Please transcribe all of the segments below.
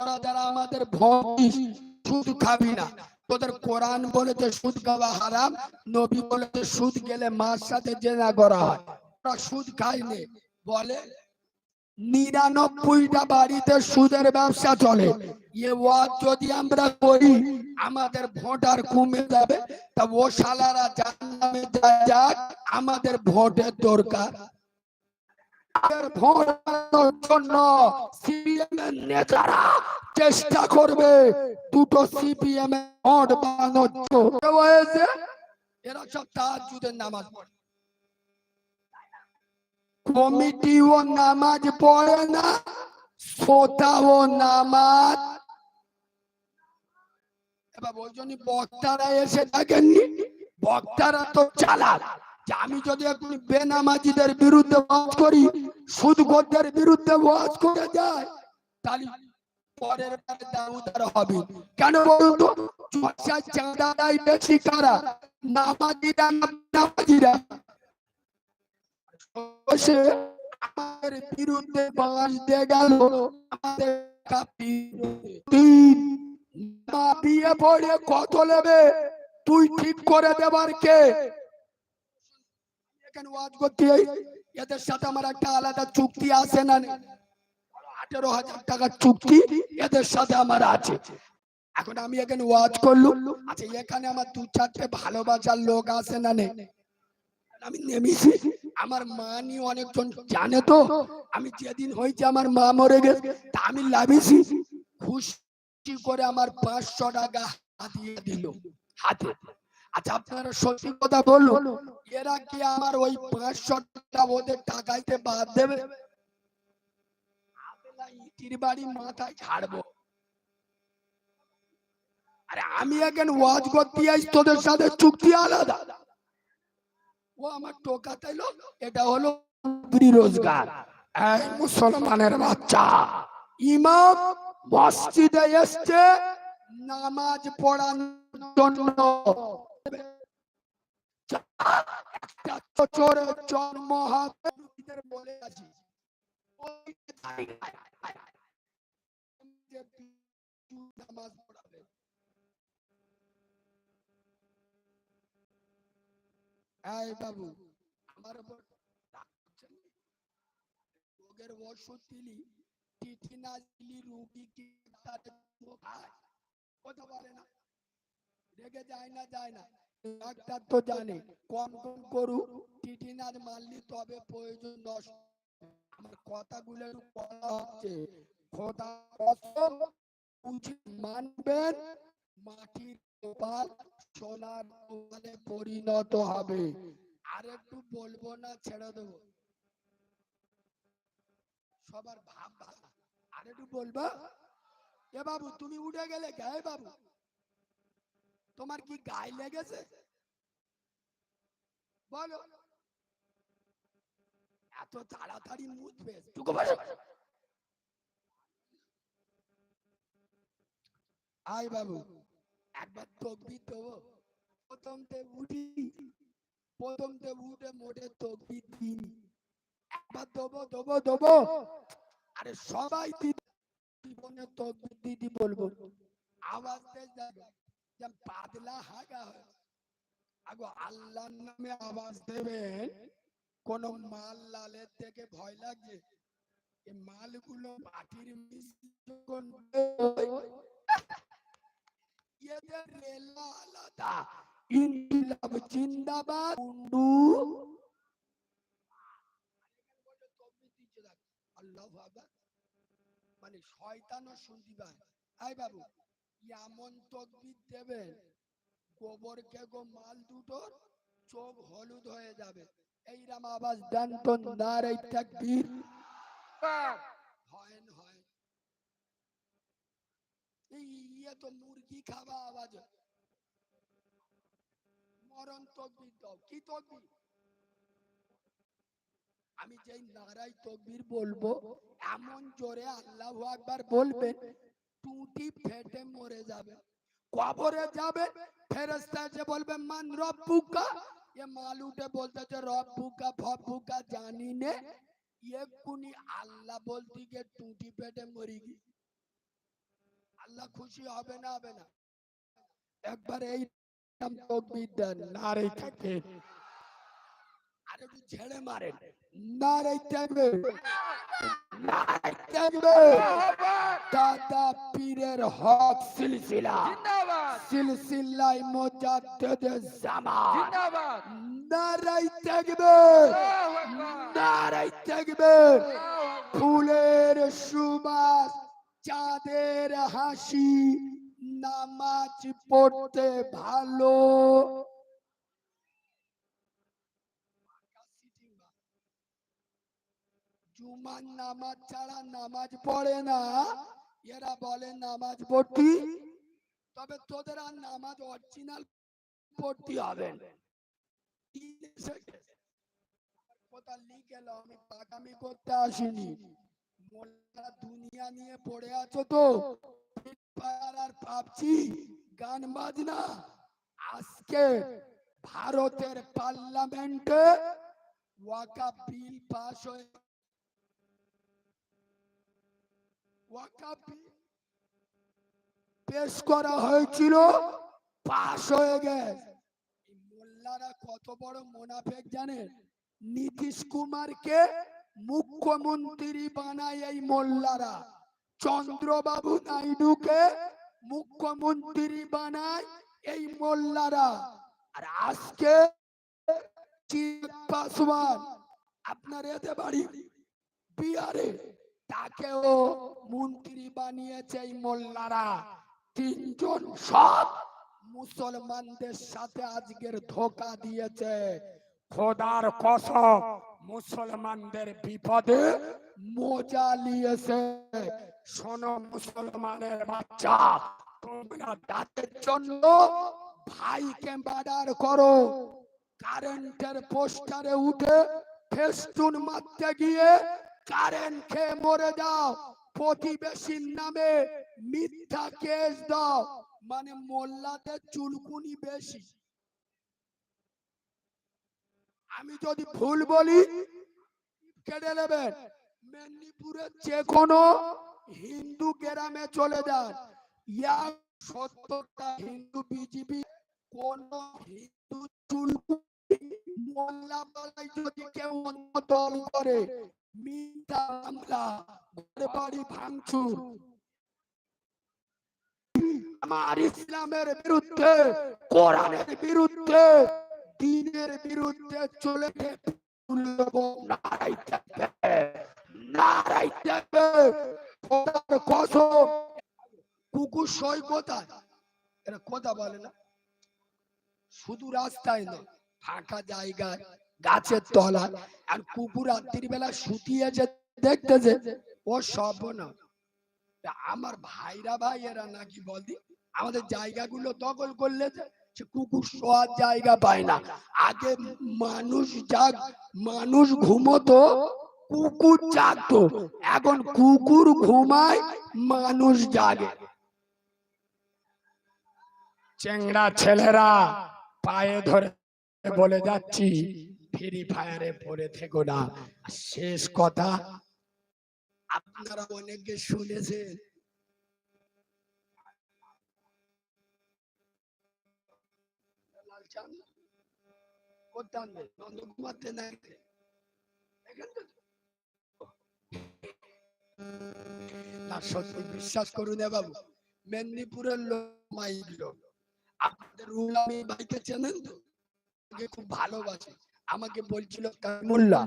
যারা যারা আমাদের সুদ খাবি না। তোদের কোরআন বলেছে সুদ খাওয়া হারাম, নবী বলেছে সুদ গেলে মার সাথে জেনা করা হয়। ওরা সুদ খায়নি। বলে, নিরানব্বইটা বাড়িতে সুদের ব্যবসা চলে। এ ওয়াজ যদি আমরা করি, আমাদের ভোটার কমে যাবে। তা ও শালারা জাহান্নামে যায় যাক, আমাদের ভোটের দরকার। জন্য নেতারা চেষ্টা করবে। দুটো সিপিএম ভোট বানানোর এরা সব তাহাজুদের নামাজ পড়ে। নামাজ পড়ে না নামাজ। এবার বক্তারা এসে থাকেননি বক্তারা তো চালাক। আমি যদি এখন বেনামাজিদের বিরুদ্ধে ওয়াজ করি সুদগরদের বিরুদ্ধে ওয়াজ করে যায় পরের হবে। কেন বলুন তো? বেশি কারা? বিরুদ্ধে দিয়ে গেল, আমাদের কাপি। তিন পড়ে কত নেবে? তুই ঠিক করে দেবার কে? করতে এদের সাথে আমার একটা আলাদা চুক্তি আছে না আঠেরো হাজার টাকার চুক্তি এদের সাথে আমার আছে। এখন আমি এখানে ওয়াজ করলু আচ্ছা এখানে আমার দু চারটে ভালোবাসার লোক আছে না নেই? আমি নেমেছি। আমার মা নিয়ে অনেকজন জানে তো। আমি যেদিন হয়েছে আমার মা মরে গেছে, তা আমি লাভিছি। খুশি করে আমার পাঁচশো টাকা হাতিয়ে দিল, হাতে। আচ্ছা কথা এরা কি আমার ওই টাকাইতে বাদ দেবে? মাথায় ছাড়বো। আমি এখন ওয়াজ করতে তোদের সাথে চুক্তি আলাদা। ও আমার টোকা তাইলো, এটা হলো রোজগার। মুসলমানের বাচ্চা, ইমাম মসজিদে এসছে, নামাজ পড়ানোর জন্য। চোরের জন্ম হবে না? দিলি রুগী কথা বলে না রেগে যায় না যায় না। ডাক্তার তো জানে, কম কম করু টিটি না মারলি তবে প্রয়োজন আমার কথাগুলো বলা হচ্ছে, খোদা কসম, উচিত মানবেন, মাটির কপাল সোনার কপালে পরিণত হবে। আর একটু বলব না, ছেড়ে দেবো। সবার ভাব ভালো আর একটু বলবা, এ বাবু, তুমি উঠে গেলে গায়ে বাবু তোমার কি গায়ে লেগেছে? বলো। এত তাড়াতাড়ি মুছবে টুকু আয় বাবু, একবার তকবির দেবো প্রথম তে উঠি, প্রথম তে উঠে মোটে তকবির দিন। একবার দেবো দেবো দেবো আরে সবাই দিদি জীবনে তকবির দিদি বলব। আওয়াজ দিয়ে যাবে। যেন পাতলা হাগা আল্লাহর নামে আওয়াজ দেবেন, কোন মাল লালের থেকে ভয় মালগুলো মাটির মানে শয়তানও শুনতে পায়। বাবু। এমন তকবির গোবর মাল দুটোর, চোখ হলুদ হয়ে যাবে। তো নারে তাকবীর। হয় হয় ইয়ে তো মুরগি আওয়াজ। মরণ তকবির দাও। কি তকবির? আমি যেই নারাই তকবির বলব, এমন জোরে আল্লাহ আকবার বলবেন টুটি ফেটে মরে যাবে। কবরে যাবে ফেরেস্তা যে বলবে, মান রব্বুকা? এ মাল উঠে বলতেছে, রব্বুকা ফব্বুকা জানি নে, এক্ষুনি আল্লাহ বলতে গিয়ে টুটি মরি গি আল্লাহ খুশি হবে না হবে না। একবার এই তকবীর দেন, নারে থাকে। আর ঝেড়ে মারেন থাকবে থাকবে। দাদা পীরের হক সিলসিলা। সিলসিলাই মোজাদ্দেদ জিন্দাবাদ। নারাই থাকবে। নারাই থাকবে। ফুলের সুবাস চাঁদের হাসি নামাজ পড়তে ভালো। জুমার নামাজ ছাড়া নামাজ পড়ে না। এরা বলে নামাজ পড়তি। তবে তোদের আর নামাজ অরিজিনাল হবে। দুনিয়া নিয়ে পড়ে আছো তো? আর গান বাজনা। আজকে ভারতের পার্লামেন্টে ওয়াকা বিল পাস হয়ে পেশ করা হয়েছিল পাস হয়ে গেছে। মোল্লারা কত বড় মোনাফেক জানেন? নীতিশ কুমারকে মুখ্যমন্ত্রী বানায় এই মোল্লারা। চন্দ্রবাবু নাইডুকে মুখ্যমন্ত্রী বানায় এই মোল্লারা। আর আজকে পাসওয়ান, আপনার এতে বাড়ি, বিহারে। তাকেও মন্ত্রী বানিয়েছে এই মোল্লারা। তিনজন সব মুসলমানদের সাথে আজকের ধোকা দিয়েছে। খোদার কসম, মুসলমানদের বিপদে মোজা নিয়েছে। শোনো মুসলমানের বাচ্চা, তোমরা দাঁতের জন্য ভাইকে মার্ডার করো। কারেন্টের পোস্টারে উঠে ফেস্টুন মারতে গিয়ে কারেন্ট খেয়ে মরে যাও। প্রতিবেশীর নামে মিথ্যা কেস দাও। মানে মোল্লাদের চুলকুনি বেশি। আমি যদি ভুল বলি কেটে নেবেন। মেদিনীপুরের যে কোনো হিন্দু গ্রামে চলে যান। ইয়া সত্তরটা হিন্দু বিজেপি, কোন হিন্দু চুলকুনি মোল্লা পালাই যদি কেউ অন্য দল করে ঘরে বাড়ি ভাঙচুর। আমার ইসলামের বিরুদ্ধে, কোরআনের বিরুদ্ধে, দিনের বিরুদ্ধে চলে নারাই থাকবে নারাই থাকবে। কসম, কুকুর সই এরা কথা বলে না। শুধু রাস্তায় নয়, ফাঁকা জায়গায় গাছের তলায় আর কুকুর রাত্রির বেলা শুতিয়েছে দেখতেছে, ও সব না। আমার ভাইরা ভাই এরা নাকি বলদি, আমাদের জায়গাগুলো দখল করলে যে কুকুর শোয়ার জায়গা পায় না। আগে মানুষ জাগ, মানুষ ঘুমতো, কুকুর জাগতো। এখন কুকুর ঘুমায়, মানুষ জাগে। চেংড়া ছেলেরা পায়ে ধরে বলে যাচ্ছি ফ্রি ফায়ারে পড়ে থেকো না। শেষ কথা, আপনারা অনেকে শুনেছেন বিশ্বাস করুন বাবু, মেদিনীপুরের লোক আপনাদের ভাইকে চেনেন তো? খুব ভালোবাসে। আমাকে বলছিল কামুল্লা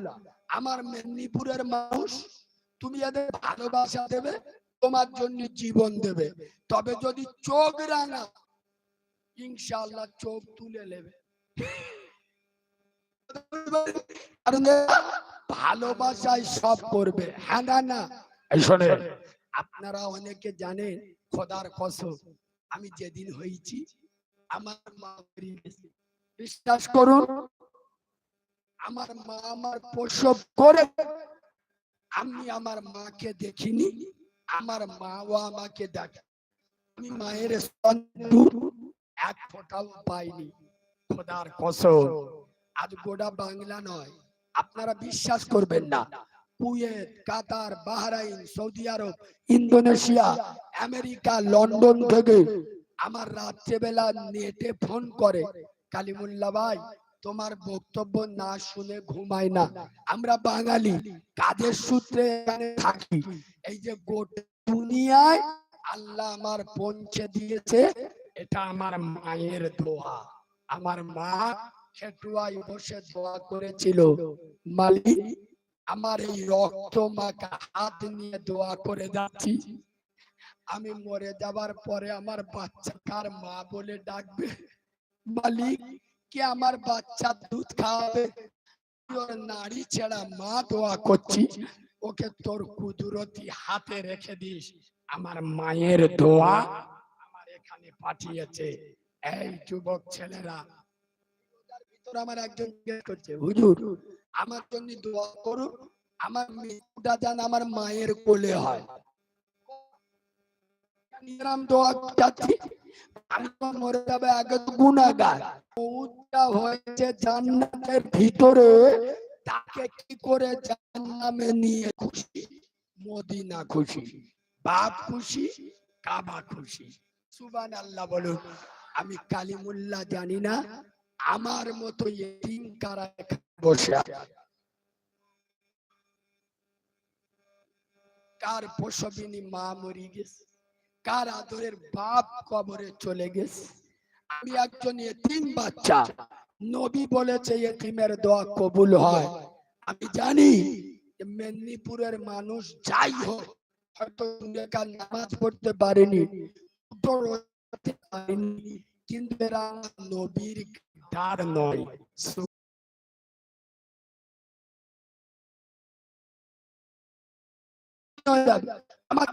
আমার মেদিনীপুরের মানুষ তুমি এদের ভালোবাসা দেবে তোমার জন্য জীবন দেবে। তবে যদি চোখ রাঙা ইনশাআল্লাহ চোখ তুলে নেবে। কারণ ভালোবাসায় সব করবে। হ্যাঁ না না? শোনে আপনারা অনেকে জানেন খোদার কসম আমি যেদিন হয়েছি আমার মা বিশ্বাস করুন আমার মা আমার প্রসব করে, আমি আমার মাকে দেখিনি, আমার মাও আমাকে দেখে, আমি মায়ের এক ফোঁটাও পাইনি। খোদার কসম, আজ গোটা বাংলা নয়, আপনারা বিশ্বাস করবেন না। Kuwait, Qatar, Bahrain, Saudi Arab, Indonesia, America, London থেকে আমার রাত্রেবেলা নেটে ফোন করে কালিমুল্লা ভাই তোমার বক্তব্য না শুনে ঘুমাই না। আমরা বাঙালি, কাজের সূত্রে থাকি। এই যে গোটা দুনিয়ায় আল্লাহ আমার পৌঁছে দিয়েছে, এটা আমার মায়ের দোয়া। আমার মা খেটুয়ায় বসে দোয়া করেছিল মালিক আমার এই রক্ত মাখা হাত নিয়ে দোয়া করে যাচ্ছি। আমি মরে যাবার পরে আমার বাচ্চা কার মা বলে ডাকবে? মালিক কে আমার বাচ্চা দুধ খাওয়াবে ওর নাড়ি ছেড়া মা দোয়া করছি ওকে তোর কুদরতি হাতে রেখে দিস আমার মায়ের দোয়া আমার এখানে পাঠিয়েছে এই যুবক ছেলেরা আমার একজন করছে, হুজুর, আমার জন্য দোয়া করুন, আমার মৃত্যুটা আমার মায়ের কোলে হয়। নিরাম দোয়া চাচ্ছি আমি তো মরে যাবে আগে তো গুনাহগার। মৌতটা হয়েছে জান্নাতের ভিতরে, তাকে কি করে জান্নামে নিয়ে খুশি? মদিনা খুশি, বাপ খুশি, কাবা খুশি। সুবান আল্লাহ বলুন, আমি কালিমুল্লাহ জানি না, আমার মতো এতিম কারা বসে? কার প্রসবিনী মা মরি গেছে? কার আদরের বাপ কবরে চলে গেছে? আমি একজন এতিম বাচ্চা। নবী বলেছে, এতিমের দোয়া কবুল হয়। আমি জানি মেদিনীপুরের মানুষ যাই হোক, হয়তো নামাজ পড়তে পারেনি কিন্তু এরা নবীর দার নয়। আমার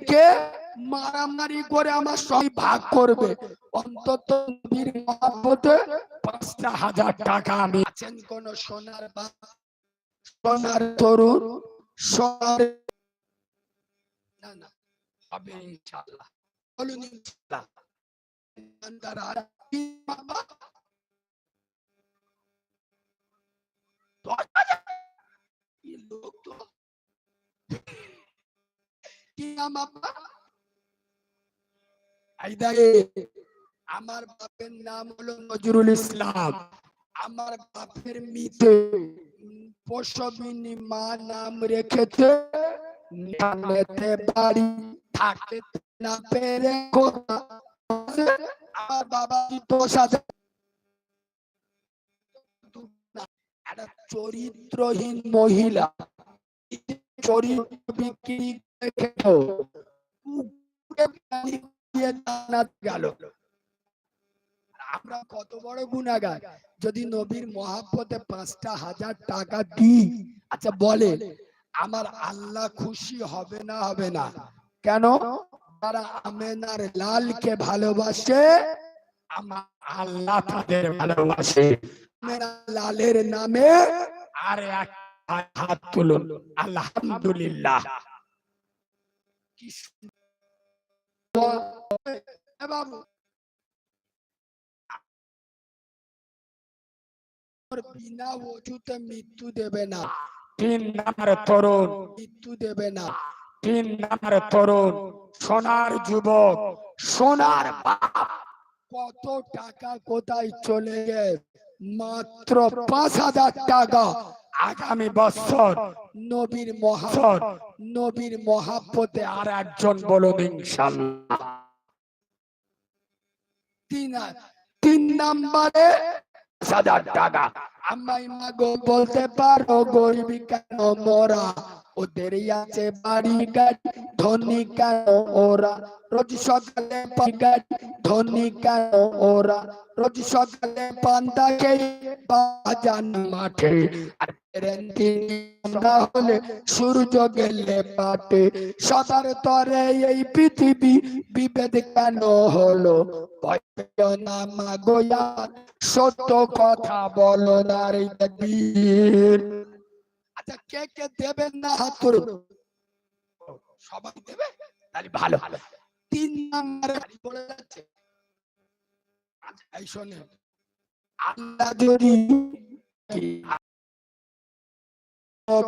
ছেলেকে মারামারি করে আমার সঙ্গে ভাগ করবে অন্তত নবীর মহাব্বতে পাঁচটা হাজার টাকা আমি আছেন কোন সোনার বাপ সোনার তরুণ, সোনার না না, হবে ইনশাআল্লাহ বলুন ইনশাআল্লাহ কি বাবা? আমার বাপের নাম হলো নজরুল ইসলাম। আমার বাপের মিতে প্রসবিনী মা নাম রেখেছে বাড়ি থাকতে না পেরে আমার বাবা দোষ আছে চরিত্রহীন মহিলা। চরিত্র বিক্রি আমরা কত বড় গুনাগার যদি নবীর মহাব্বতে পাঁচটা হাজার টাকা দিই আচ্ছা বলে, আমার আল্লাহ খুশি হবে না হবে না? কেন? তারা আমেনার লালকে ভালোবাসে, আমার আল্লাহ তাদের ভালোবাসে। লালের নামে আর এক হাত তুলুন। আলহামদুলিল্লাহ। কি সুন্দর। এ বাবু ওর বিনা অজুতে মৃত্যু দেবে না তিন নাম্বার তরুণ মৃত্যু দেবে না তিন নাম্বার তরুণ সোনার যুবক সোনার বাপ কত টাকা কোথায় চলে গেছে মাত্র পাঁচ হাজার টাকা আগামী বছর নবীর মহাসর নবীর মহাব্বতে আর একজন বলুন ইনশাল্লাহ তিন তিন নাম্বারে হাজার টাকা। আমায় মাগো বলতে পারো, গরিবী কেন মোরা? ওদের আছে বাড়ি গাড়ি, ধনী কেন ওরা? রোজ সকালে গাড়ি, ধনী কেন ওরা? রোজ সকালে পান্তা খেয়ে বাজান মাঠে। আর হলে সূর্য গেলে পাটে। সদার তরে এই পৃথিবী বিভেদ কেন হলো? না আর সত্য কথা বলো না রে বীর। আচ্ছা কে কে দেবেন না হাত তুলুন সবাই দেবে? তাহলে ভালো। ভালো তিন নম্বরে পড়ে যাচ্ছে। আচ্ছা, আল্লাহ যদি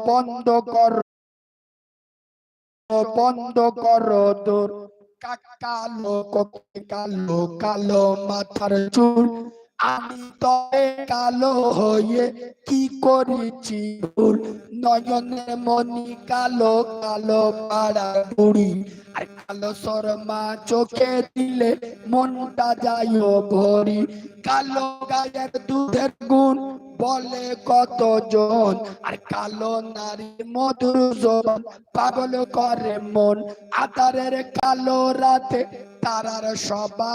বন্ধ কর বন্ধ করো তোর কালো কালো কালো মাথার চুল। আমি তবে কালো হয়ে কি করেছি ভুল? নয়নে মনি কালো কালো পাড়া বুড়ি। আর কালো শর্মা চোখে দিলে মনটা যায় ভরি। কালো গায়ের দুধের গুণ বলে কতজন? আর কালো নারী মধুর জন পাগল করে মন। আতারের কালো রাতে তারার সবা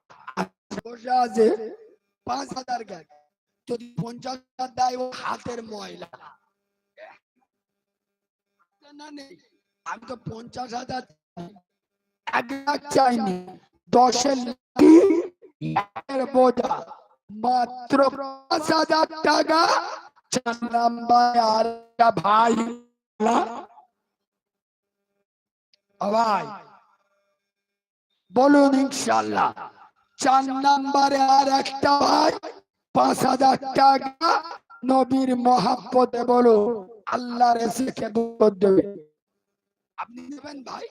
বসে আছে পাঁচ হাজার গ্যাস যদি পঞ্চাশ হাজার দেয় ও হাতের ময়লা। না নেই। আমি তো পঞ্চাশ হাজার এক লাখ চাইনি। দশের বোঝা। মাত্র পাঁচ হাজার টাকা। চার নাম্বার আর ভাই ভাই, বলুন ইনশাল্লাহ চার নাম্বারে আর একটা ভাই, পাঁচ হাজার টাকা নবীর মহাব্বতে বলো, আল্লাহর এসেকে দেবে। আপনি দেবেন ভাই?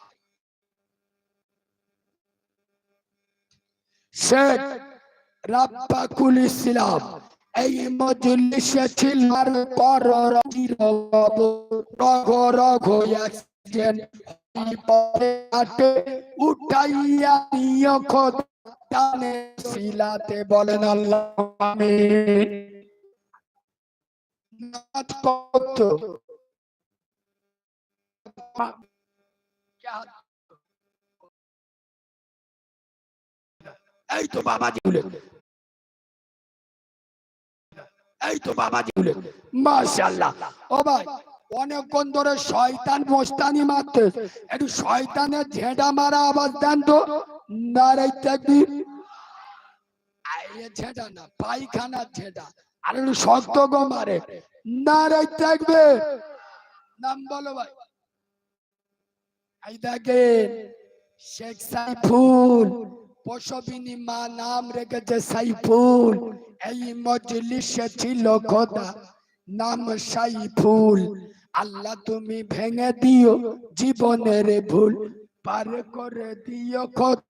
শেখ রাব্বাকুল ইসলাম, এই মজলিসে ছিল কর রচির রঘ রঘ অ্যাক্সিডেন্ট পরে উঠাইয়া নিয় সিলাতে বলেন আল্লাহ কত? এই তো বাবাজি বলে। এই তো বাবাজি বলে। মাশাআল্লাহ। ও ভাই, অনেকক্ষণ ধরে শয়তান মোস্তানি মারতে। একটু শয়তানের ঝেঁটা মারা আওয়াজ দেন তো। নারাই তাকবীর আইয়ে ঝেঁটা না, পায়খানার ঝেঁটা আর গো মারে। নারাই নাম বলো ভাই। দেখেন, শেখ সাইফুল পশবিনী মা নাম রেখেছে সাইফুল। এই মজলিসে ছিল খোদা, নাম সাইফুল। আল্লাহ তুমি ভেঙে দিও, জীবনের ভুল পার করে দিও খোদা।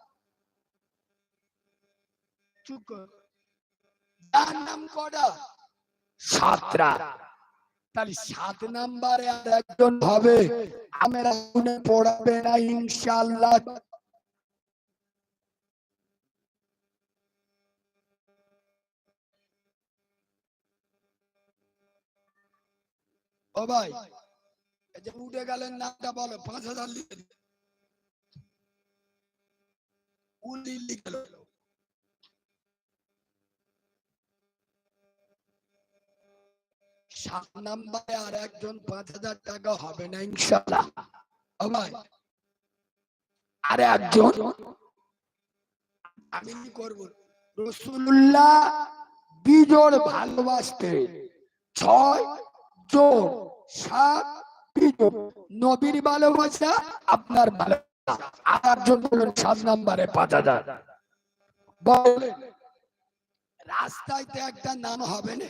ও ভাই যে উঠে গেলেন নামটা বলো পাঁচ হাজার লিখে দিন। উলি লিখে সাত নাম্বারে আর একজন পাঁচ হাজার টাকা হবে না ইনশাল্লাহ আর একজন আমি কি করব? রসুল্লাহ বিজোড় ভালোবাসতে ছয় জোর সাত বিজোড়। নবীর ভালোবাসা, আপনার ভালোবাসা। আর একজন বলুন সাত নাম্বারে পাঁচ হাজার। বলেন, রাস্তায় তো একটা নাম হবে না?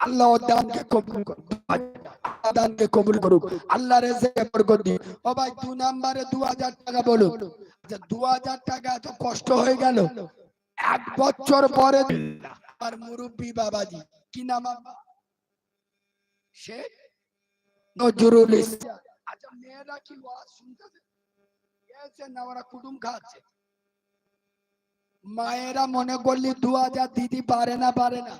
আল্লাহ দানকে কবুল করুক আল্লাহ দানকে কবুল করুক আল্লাহ রেজেকে বরকত দিন ও ভাই, দু নাম্বারে দু হাজার টাকা বলুন। আচ্ছা দু হাজার টাকা এত কষ্ট হয়ে গেল? এক বছর পরে আর মুরব্বী বাবাজি, কি নাম সে? নজরুল ইসলাম। আচ্ছা মেয়েরা কি ওয়াজ শুনতেছে? গেছে না, ওরা কুটুম খাচ্ছে? মায়েরা মনে করলি দু হাজার দিদি পারে না পারে না।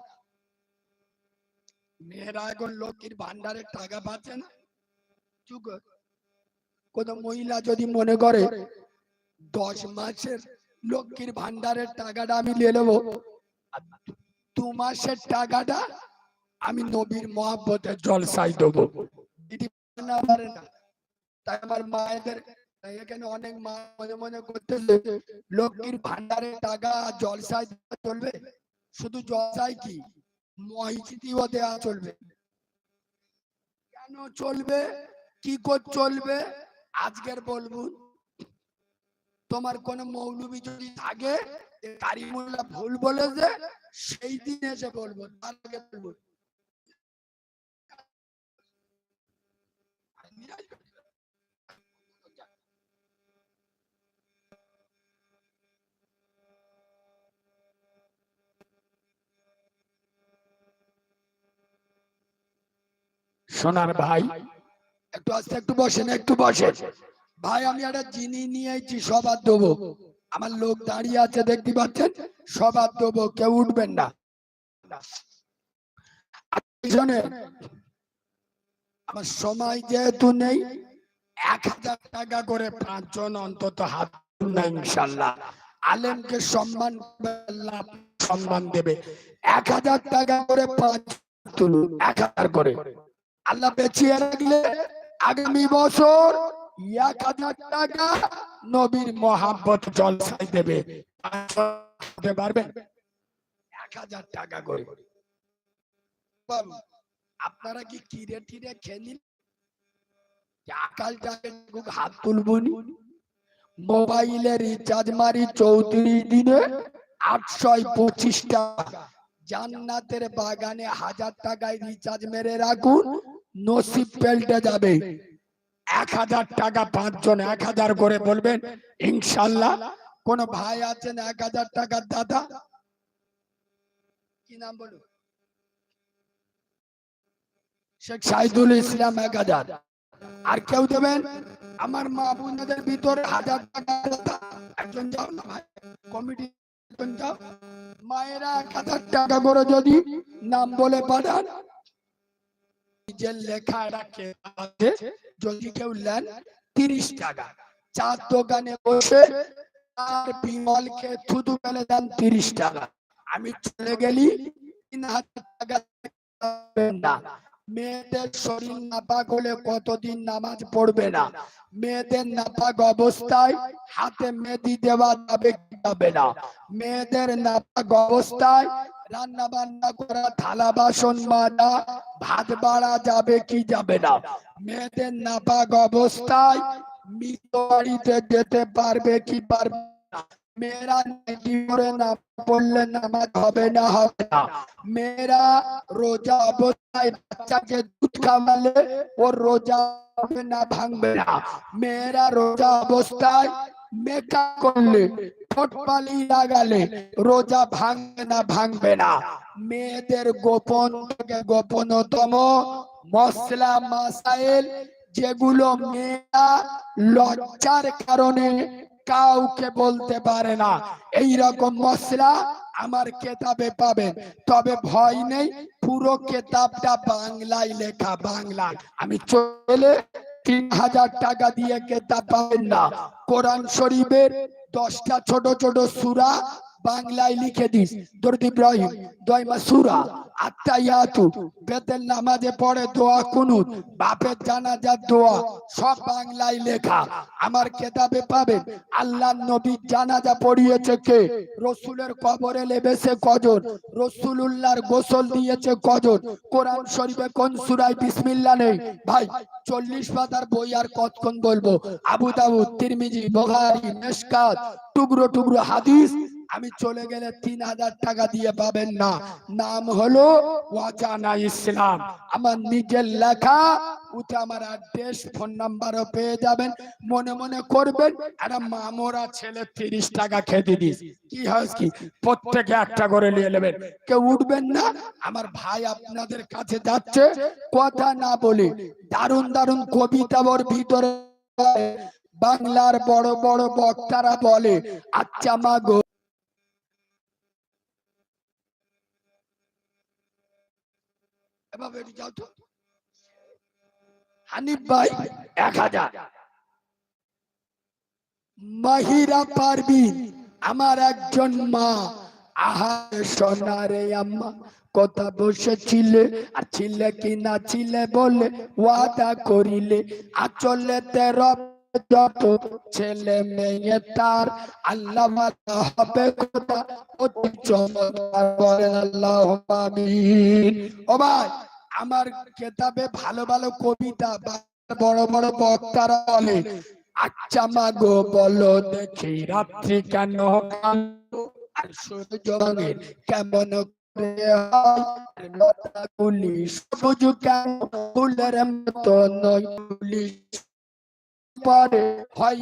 মেয়েরা এখন লক্ষ্মীর টাকা পাচ্ছে না কোন মহিলা যদি মনে করে দশ মাসের লক্ষ্মীর ভান্ডারের টাকাটা আমি নিয়ে নেব দু- মাসের টাকাটা আমি নবীর মহাব্বতের দেবো দিদি তাই আমার মায়েদের এখানে অনেক মা মনে মনে করতেছে লক্ষ্মীর ভান্ডারের টাকা জলসায় চলবে শুধু জলসায় কি দেয়া চলবে। কেন চলবে? কি করে চলবে? আজকের বলব তোমার কোন মৌলবী যদি থাকে কারিমুল্লা ভুল ভুল বলেছে, সেই দিন এসে বলব, তার আগে বলব। সোনার ভাই। একটু আস্তে, একটু বসেন একটু বসেন। ভাই, আমি একটা জিনিস নিয়ে এসেছি, সবার দেবো। আমার লোক দাঁড়িয়ে আছে, দেখতে পাচ্ছেন? সবার দেবো, কেউ উঠবেন না। আমার সময় যেহেতু নেই, এক হাজার টাকা করে পাঁচজন অন্তত হাত না, ইনশাল্লাহ। আলেমকে সম্মান সম্মান দেবে। এক হাজার টাকা করে পাঁচ তুলুন, এক হাজার করে। আল্লাহ বেঁচিয়ে রাখলে আগামী বছর এক হাজার টাকা নবীর মহাব্বত জলসাই দেবে। দিতে পারবেন? এক হাজার টাকা করে। আপনারা কি কিরে টিরে হাত তুলবনি? মোবাইলে রিচার্জ মারি চৌত্রিশ দিনে আটশো পঁচিশ টাকা। জান্নাতের বাগানে হাজার টাকায় রিচার্জ মেরে রাখুন নসিব পেল্টে যাবে। এক হাজার টাকা পাঁচজন এক হাজার করে বলবেন, ইনশাল্লাহ। কোন ভাই আছেন এক হাজার টাকার দাদা? কি নাম বলুন? শেখ সাইদুল ইসলাম এক হাজার। আর কেউ দেবেন? আমার মা বোনদের ভিতরে হাজার টাকা একজন যাও না ভাই, কমিটি মায়েরা এক হাজার টাকা করে যদি নাম বলে পাঠান নিজের লেখা রাখে আছে? যদি কেউ নেন তিরিশ টাকা। চার দোকানে বসে আর বিমল কে থুতু ফেলে দেন তিরিশ টাকা। আমি চলে গেলি তিন হাজার টাকা না। মেয়েদের শরীর নাপাক হলে কতদিন নামাজ পড়বে না? মেয়েদের নাপাক অবস্থায় হাতে মেহেদি দেওয়া যাবে যাবে না? মেয়েদের নাপাক অবস্থায় রান্না বান্না করা, থালা বাসন মাজা, ভাত বাড়া যাবে কি যাবে না? মেয়েদের নাপাক অবস্থায় মৃত বাড়িতে যেতে পারবে কি পারবে না? মেয়েরা পরে না পড়লে নামাজ হবে না হবে না? মেয়েরা রোজা অবস্থায় বাচ্চাকে দুধ খাওয়ালে ওর রোজা হবে না, ভাঙবে না? মেয়েরা রোজা অবস্থায় মেকআপ করলে ঠোঁট পালি লাগালে রোজা ভাঙবে না ভাঙবে না। মেয়েদের গোপন গোপনতম মশলা, মাসাইল, যেগুলো মেয়েরা লজ্জার কারণে কাউকে বলতে পারে না। এই রকম মশলা আমার কেতাবে পাবেন। তবে ভয় নেই, পুরো কেতাবটা বাংলায় লেখা বাংলা আমি চলে তিন হাজার টাকা দিয়ে কেতাব পাবেন না। কোরআন শরীফের দশটা ছোট ছোট সুরা বাংলায় লিখে দিস। দরুদ ইব্রাহিম দয় মাসুরা আত্তায়াতু বেতের নামাজে পড়ে দোয়া কুনুত, বাপের জানাজার দোয়া, সব বাংলায় লেখা। আমার কেতাবে আল্লাহ নবী জানাজা পড়িয়েছে কে? রসুলের কবরে লেবেছে কজন? রসুলুল্লাহর গোসল দিয়েছে কজন? কোরআন শরীফে কোন সুরায় বিসমিল্লাহ নেই? ভাই, চল্লিশ পাতার বই আর কতক্ষণ বলব? আবু দাউদ, তিরমিজি, বুখারী, মেশকাত, টুকরো টুকরো হাদিস আমি চলে গেলে তিন হাজার টাকা দিয়ে পাবেন না। নাম হলো ওয়াজানা ইসলাম। আমার নিজের লেখা, উঠে আমার অ্যাড্রেস, ফোন নাম্বারও পেয়ে যাবেন। মনে মনে করবেন একটা মামোরা ছেলে, তিরিশ টাকা খেতে দিস। কি হয় কি? প্রত্যেকে একটা করে নিয়ে নেবেন। কেউ উঠবেন না। আমার ভাই আপনাদের কাছে যাচ্ছে, কথা না বলে দারুণ দারুণ কবিতা ওর ভিতরে বাংলার বড় বড় বক্তারা বলে আচ্ছা মা গো এভাবে। হানিফ ভাই, এক হাজার। মাহিরা আমার একজন মা। আহার সোনারে আম্মা, কথা বসেছিলে, আর ছিলে কি না ছিলে বলে ওয়াদা করিলে। আচলে তেরো যত ছেলে মেয়ে তার আল্লাহ হবে কথা অতি চমৎকার বলেন আল্লাহ ও ভাই, আমার কেতাবে ভালো ভালো কবিতা বড় বড় বক্তারা বলে আচ্ছা মা গো বলো দেখি রাত্রি কেন আর সূর্য কেমন হয়? সবুজ কেন ফুলের মতো নয় গুলি পরে। হয়